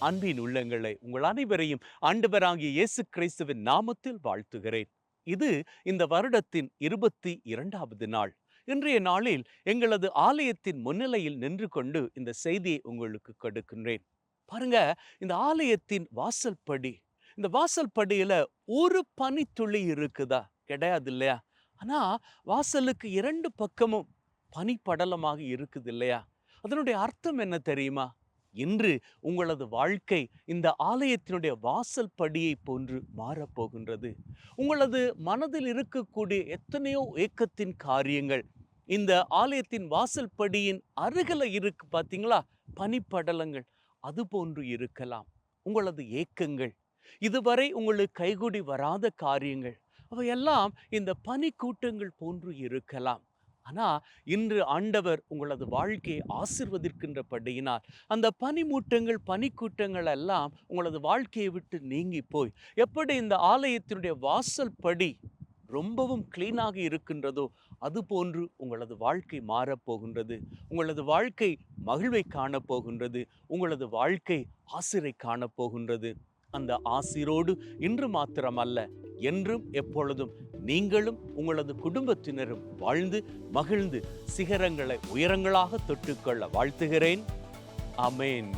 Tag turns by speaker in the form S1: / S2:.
S1: அன்பின் உள்ளங்களை உங்கள் அனைவரையும் ஆண்டவராகிய இயேசு கிறிஸ்துவின் நாமத்தில் வாழ்த்துகிறேன். இது இந்த வருடத்தின் இருபத்தி இரண்டாவது நாள். இன்றைய நாளில் எங்களது ஆலயத்தின் முன்னிலையில் நின்று கொண்டு இந்த செய்தியை உங்களுக்கு கொடுக்கின்றேன். பாருங்க இந்த ஆலயத்தின் வாசல் படி இந்த வாசல் படியில ஒரு பனித்துளி இருக்குதா? கிடையாது இல்லையா? ஆனா வாசலுக்கு இரண்டு பக்கமும் பனிப்படலமாக இருக்குது இல்லையா? அதனுடைய அர்த்தம் என்ன தெரியுமா? இன்று உங்களது வாழ்க்கை இந்த ஆலயத்தினுடைய வாசல் படியை போன்று மாறப்போகின்றது. உங்களது மனதில் இருக்கக்கூடிய எத்தனையோ ஏக்கத்தின் காரியங்கள் இந்த ஆலயத்தின் வாசல் படியின் அருகில இருக்கு பார்த்தீங்களா பனிப்படலங்கள் அது போன்று இருக்கலாம். உங்களது ஏக்கங்கள் இதுவரை உங்களுக்கு கைகூடி வராத காரியங்கள் அவையெல்லாம் இந்த பனி கூட்டங்கள் போன்று இருக்கலாம். ஆனா இன்று ஆண்டவர் உங்களது வாழ்க்கையை ஆசிர்வதிக்கின்றபடியினால் அந்த பனிமூட்டங்கள் பனிக்கூட்டங்கள் எல்லாம் உங்களது வாழ்க்கையை விட்டு நீங்கி போய் எப்படி இந்த ஆலயத்தினுடைய வாசல் படி ரொம்பவும் கிளீனாக இருக்கின்றதோ அது போன்று உங்களது வாழ்க்கை மாறப்போகின்றது உங்களது வாழ்க்கை மகிழ்வை காணப்போகின்றது உங்களது வாழ்க்கை ஆசிரை காணப்போகின்றது அந்த ஆசிரோடு இன்று மாத்திரமல்ல என்றும் எப்பொழுதும் நீங்களும் உங்களது குடும்பத்தினரும் வாழ்ந்து மகிழ்ந்து சிகரங்களை உயரங்களாக தொட்டுக்கொள்ள வாழ்த்துகிறேன். அமேன்